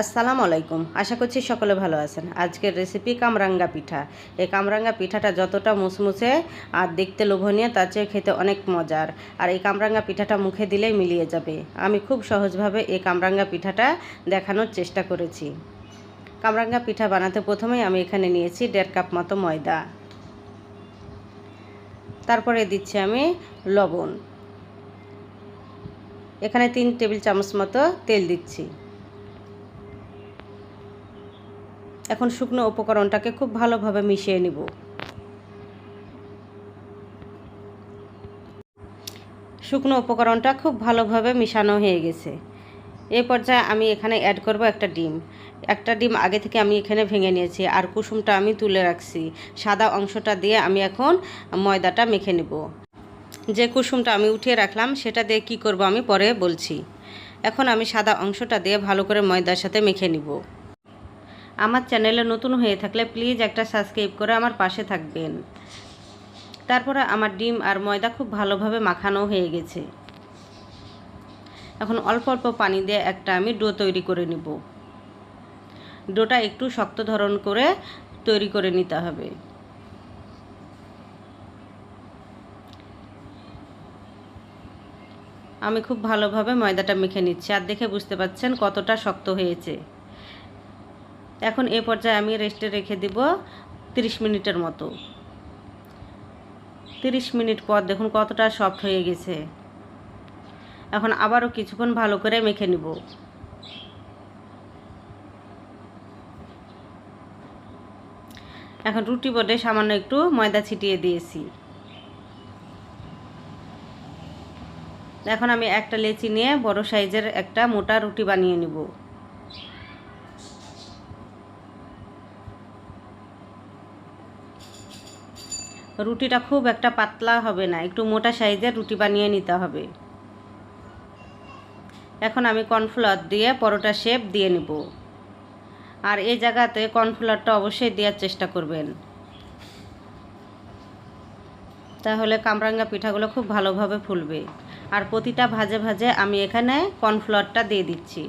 আসসালামু আলাইকুম। আশা করছি সকলে ভালো আছেন। আজকের রেসিপি কামরাঙ্গা পিঠা। এই কামরাঙ্গা পিঠাটা যতটা মুসমুসে আর দেখতে লোভনীয়, তার চেয়ে খেতে অনেক মজার। আর এই কামরাঙ্গা পিঠাটা মুখে দিলেই মিলিয়ে যাবে। আমি খুব সহজভাবে এই কামরাঙ্গা পিঠাটা দেখানোর চেষ্টা করেছি। কামরাঙ্গা পিঠা বানাতে প্রথমেই আমি এখানে নিয়েছি দেড় কাপ মতো ময়দা। তারপরে দিচ্ছি আমি লবণ। এখানে তিন টেবিল চামচ মতো তেল দিচ্ছি। এখন শুকনো উপকরণটাকে খুব ভালোভাবে মিশিয়ে নিব। শুকনো উপকরণটা খুব ভালোভাবে মিশানো হয়ে গেছে। এই পর্যায়ে আমি এখানে অ্যাড করব একটা ডিম। একটা ডিম আগে থেকে আমি এখানে ভেঙে নিয়েছি আর কুসুমটা আমি তুলে রাখছি। সাদা অংশটা দিয়ে আমি এখন ময়দাটা মেখে নেব। যে কুসুমটা আমি উঠিয়ে রাখলাম সেটা দিয়ে কি করব আমি পরে বলছি। এখন আমি সাদা অংশটা দিয়ে ভালো করে ময়দার সাথে মেখে নিব। আমার চ্যানেলে নতুন হয়ে থাকলে প্লিজ একটা সাবস্ক্রাইব করে আমার পাশে থাকবেন। তারপরে আমার ডিম আর ময়দা খুব ভালোভাবে মাখানো হয়ে গেছে। এখন অল্প অল্প পানি দিয়ে একটা আমি ডো তৈরি করে নিব। ডোটা একটু শক্ত ধরন করে তৈরি করে নিতে হবে। আমি খুব ভালোভাবে ময়দাটা মেখে নিচ্ছি। আর দেখে বুঝতে পাচ্ছেন কতটা শক্ত হয়েছে। এখন এ পর্যায়ে আমি রেস্টে রেখে দিব 30 মিনিটের মতো। 30 মিনিট পর দেখুন কতটা সফট হয়ে গেছে। এখন আবারও কিছুক্ষণ ভালো করে মেখে নিব। এখন রুটি বোর্ডে সামান্য একটু ময়দা ছিটিয়ে দিয়েছি। এখন আমি একটা লেচি নিয়ে বড় সাইজের একটা মোটা রুটি বানিয়ে নিব। রুটিটা খুব একটা পাতলা হবে না, একটু মোটা সাইজের রুটি বানিয়ে নিতে হবে। এখন আমি কর্নফ্লাওয়ার দিয়ে পরোটা শেপ দিয়ে নেব। আর এই জায়গাতে কর্নফ্লাওয়ারটা অবশ্যই দেওয়ার চেষ্টা করবেন। তাহলে কামরাঙ্গা পিঠাগুলো খুব ভালোভাবে ফুলবে। আর প্রতিটা ভাজে ভাজে আমি এখানে কর্নফ্লাওয়ারটা দিয়ে দিচ্ছি।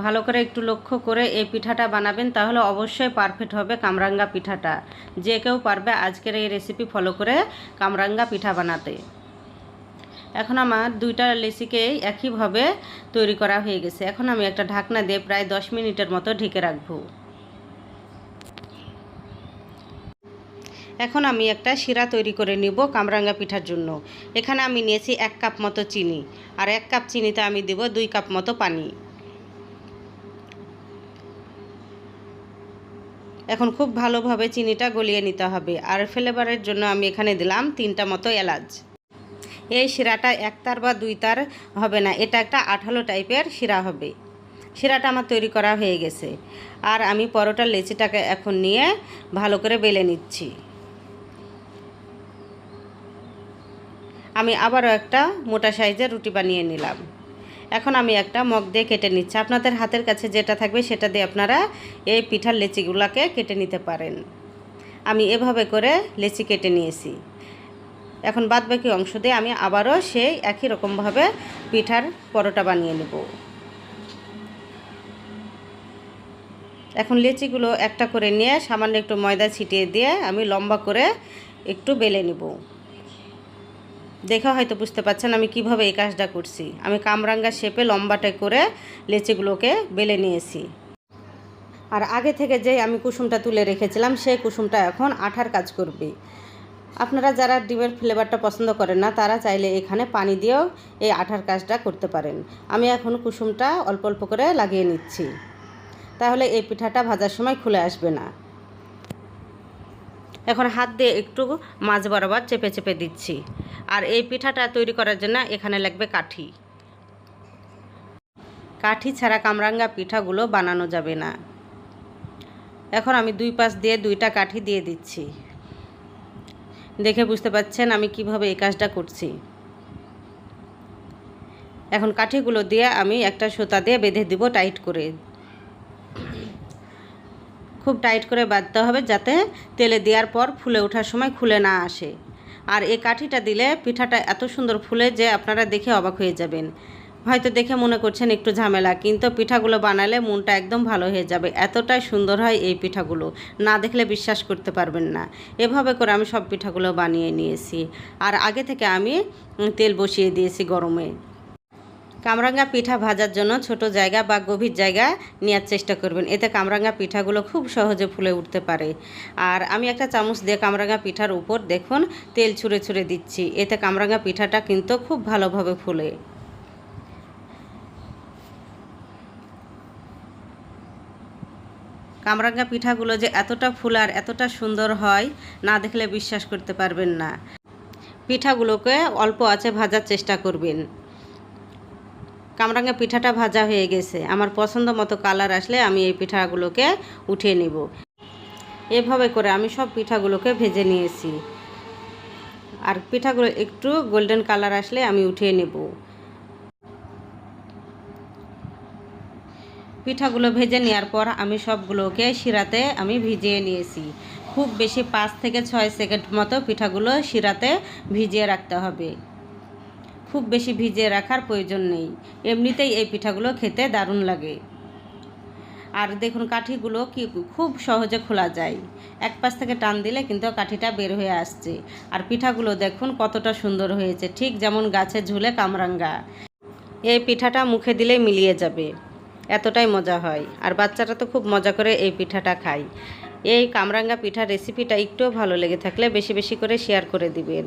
ভালো করে একটু লক্ষ্য করে এই পিঠাটা বানাবেন, তাহলে অবশ্যই পারফেক্ট হবে কামরাঙ্গা পিঠাটা। যে কেউ পারবে আজকের এই রেসিপি ফলো করে কামরাঙ্গা পিঠা বানাতে। এখন আমার দুইটা লেসিকে একইভাবে তৈরি করা হয়ে গেছে। এখন আমি একটা ঢাকনা দিয়ে প্রায় দশ মিনিটের মতো ঢেকে রাখব। এখন আমি একটা শিরা তৈরি করে নিব কামরাঙ্গা পিঠার জন্য। এখানে আমি নিয়েছি এক কাপ মতো চিনি। আর এক কাপ চিনিতে আমি দেব দুই কাপ মতো পানি। এখন খুব ভালোভাবে চিনিটা গলিয়ে নিতে হবে। আর ফ্লেভারের জন্য আমি এখানে দিলাম তিনটা মতো এলাচ। এই শিরাটা একতার বা দুই তার হবে না, এটা একটা আঠালো টাইপের শিরা হবে। শিরাটা আমার তৈরি করা হয়ে গেছে। আর আমি পরোটার লেচিটাকে এখন নিয়ে ভালো করে বেলে নিচ্ছি। আমি আবারও একটা মোটা সাইজের রুটি বানিয়ে নিলাম। এখন আমি একটা মগ দিয়ে কেটে নিচ্ছি। আপনাদের হাতের কাছে যেটা থাকবে সেটা দিয়ে আপনারা এই পিঠার লেচিগুলোকে কেটে নিতে পারেন। আমি এভাবে করে লেচি কেটে নিয়েছি। এখন বাদ বাকি অংশ দিয়ে আমি আবারও সেই একই রকমভাবে পিঠার পরোটা বানিয়ে নেব। এখন লেচিগুলো একটা করে নিয়ে সামান্য একটু ময়দা ছিটিয়ে দিয়ে আমি লম্বা করে একটু বেলে নেব। দেখে হয়তো বুঝতে পারছেন আমি কীভাবে এই কাজটা করছি। আমি কামরাঙ্গা শেপে লম্বাটা করে লেচিগুলোকে বেলে নিয়েছি। আর আগে থেকে যে আমি কুসুমটা তুলে রেখেছিলাম, সেই কুসুমটা এখন আঠার কাজ করবে। আপনারা যারা ডিমের ফ্লেভারটা পছন্দ করেন না, তারা চাইলে এখানে পানি দিয়েও এই আঠার কাজটা করতে পারেন। আমি এখন কুসুমটা অল্প অল্প করে লাগিয়ে নিচ্ছি। তাহলে এই পিঠাটা ভাজার সময় খুলে আসবে না। এখন হাত দিয়ে একটু মাছ বরাবর চেপে চেপে দিচ্ছি। আর এই পিঠাটা তৈরি করার জন্য এখানে লাগবে কাঠি। কাঠি ছাড়া কামরাঙ্গা পিঠাগুলো বানানো যাবে না। এখন আমি দুই পাশ দিয়ে দুইটা কাঠি দিয়ে দিচ্ছি। দেখে বুঝতে পাচ্ছেন আমি কীভাবে এই কাজটা করছি। এখন কাঠিগুলো দিয়ে আমি একটা সুতা দিয়ে বেঁধে দিব টাইট করে। খুব টাইট করে বাঁধতে হবে যাতে তেলে দেওয়ার পর ফুলে ওঠার সময় খুলে না আসে। আর এই কাঠিটা দিলে পিঠাটা এত সুন্দর ফুলে যে আপনারা দেখে অবাক হয়ে যাবেন। হয়তো দেখে মনে করছেন একটু ঝামেলা, কিন্তু পিঠাগুলো বানালে মনটা একদম ভালো হয়ে যাবে। এতটাই সুন্দর হয় এই পিঠাগুলো। না দেখলে বিশ্বাস করতে পারবেন না। এভাবে করে আমি সব পিঠাগুলো বানিয়ে নিয়েছি। আর আগে থেকে আমি তেল বসিয়ে দিয়েছি গরমে। কামরাঙ্গা পিঠা ভাজার জন্য ছোট জায়গা বা গভীর জায়গা নেওয়ার চেষ্টা করবেন। এতে কামরাঙ্গা পিঠাগুলো খুব সহজে ফুলে উঠতে পারে। আর আমি একটা চামচ দিয়ে কামরাঙ্গা পিঠার উপর দেখুন তেল ছুঁড়ে ছুঁড়ে দিচ্ছি। এতে কামরাঙ্গা পিঠাটা কিন্তু খুব ভালোভাবে ফুলে। কামরাঙ্গা পিঠাগুলো যে এতটা ফুলার এতটা সুন্দর হয়, না দেখলে বিশ্বাস করতে পারবেন না। পিঠাগুলোকে অল্প আছে ভাজার চেষ্টা করবেন। কামরাঙ্গা পিঠাটা ভাজা হয়ে গেছে। আমার পছন্দ মতো কালার আসলে আমি এই পিঠাগুলোকে উঠিয়ে নেব। এভাবে করে আমি সব পিঠাগুলোকে ভেজে নিয়েছি। আর পিঠাগুলো একটু গোল্ডেন কালার আসলে আমি উঠিয়ে নেব। পিঠাগুলো ভেজে নেওয়ার পর আমি সবগুলোকে শিরাতে আমি ভিজিয়ে নিয়েছি। খুব বেশি পাঁচ থেকে ছয় সেকেন্ড মতো পিঠাগুলো শিরাতে ভিজিয়ে রাখতে হবে। খুব বেশি ভিজিয়ে রাখার প্রয়োজন নেই। এমনিতেই এই পিঠাগুলো খেতে দারুণ লাগে। আর দেখুন কাঠিগুলো কি খুব সহজে খোলা যায়। এক পাশ থেকে টান দিলে কিন্তু কাঠিটা বের হয়ে আসছে। আর পিঠাগুলো দেখুন কতটা সুন্দর হয়েছে, ঠিক যেমন গাছে ঝুলে কামরাঙ্গা। এই পিঠাটা মুখে দিলেই মিলিয়ে যাবে। এতটাই মজা হয়। আর বাচ্চারা তো খুব মজা করে এই পিঠাটা খায়। এই কামরাঙ্গা পিঠার রেসিপিটা একটুও ভালো লেগে থাকলে বেশি বেশি করে শেয়ার করে দিবেন।